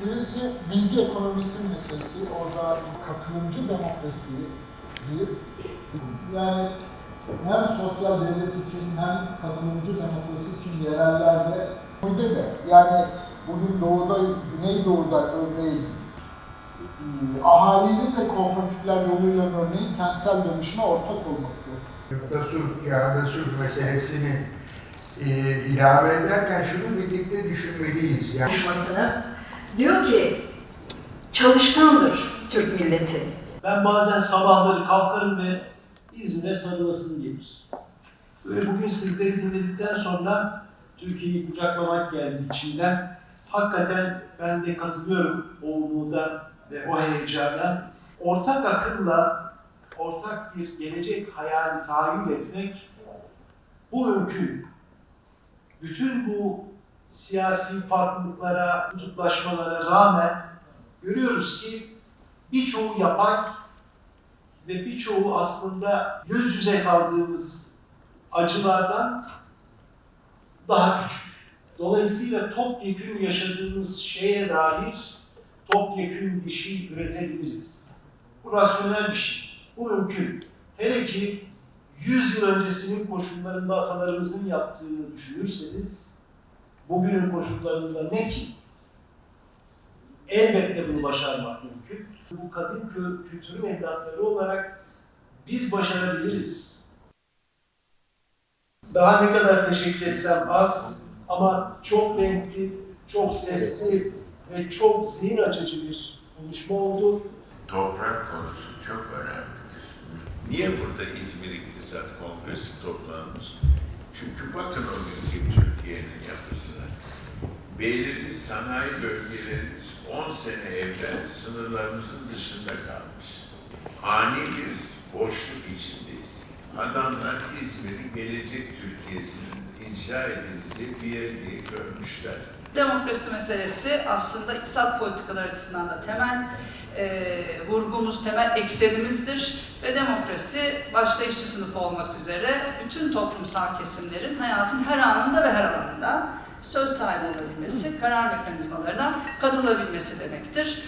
Birisi bilgi ekonomisi meselesi, orada katılımcı demokrasi bir yani hem sosyal devlet için hem katılımcı demokrasi için yerellerde Köyde de yani bugün doğuda, güneydoğuda örneğin e, ahalinin de kooperatifler yoluyla örneğin kentsel dönüşüme ortak olması. Kağıda Sulh meselesini e, ilave ederken şunu birlikte düşünmeliyiz. Yani konuşmasını diyor ki çalışkandır Türk milleti. Ben bazen sabahları kalkarım ve İzmir'e sarılasım gelir. Böyle bugün sizleri dinledikten sonra Türkiye'yi kucaklamak geldi içimden. Hakikaten ben de katılıyorum o umuda ve o heyecana. Ortak akılla ortak bir gelecek hayali tahayyül etmek bu mümkün. Bütün bu siyasi farklılıklara, kutuplaşmalara rağmen görüyoruz ki birçoğu yapay ve birçoğu aslında yüz yüze kaldığımız acılardan daha küçük. Dolayısıyla topyekün yaşadığımız şeye dair topyekün bir şey üretebiliriz. Bu rasyonel bir şey. Bu mümkün. Hele ki 100 yıl öncesinin koşullarında atalarımızın yaptığını düşünürseniz bugünün koşullarında ne ki? Elbette bunu başarmak mümkün. Bu kadim kültürün evlatları olarak biz başarabiliriz. Daha ne kadar teşekkür etsem az ama çok renkli, çok sesli ve çok zihin açıcı bir buluşma oldu. Toprak konusu çok önemlidir. Niye burada İzmir İktisat Kongresi toplanmış? Çünkü bakın o günkü Türkiye'nin yapısına. Belirli sanayi bölgelerimiz 10 sene evvel sınırlarımızın dışında kalmış. Ani bir boşluk içindeyiz. Adamlar İzmir'i gelecek Türkiye'sinin inşa edileceği bir yer diye görmüşler. Demokrasi meselesi aslında iktisat politikaları açısından da temel e, vurgumuz, temel eksenimizdir ve demokrasi başta işçi sınıfı olmak üzere bütün toplumsal kesimlerin hayatın her anında ve her alanında söz sahibi olabilmesi, karar mekanizmalarına katılabilmesi demektir.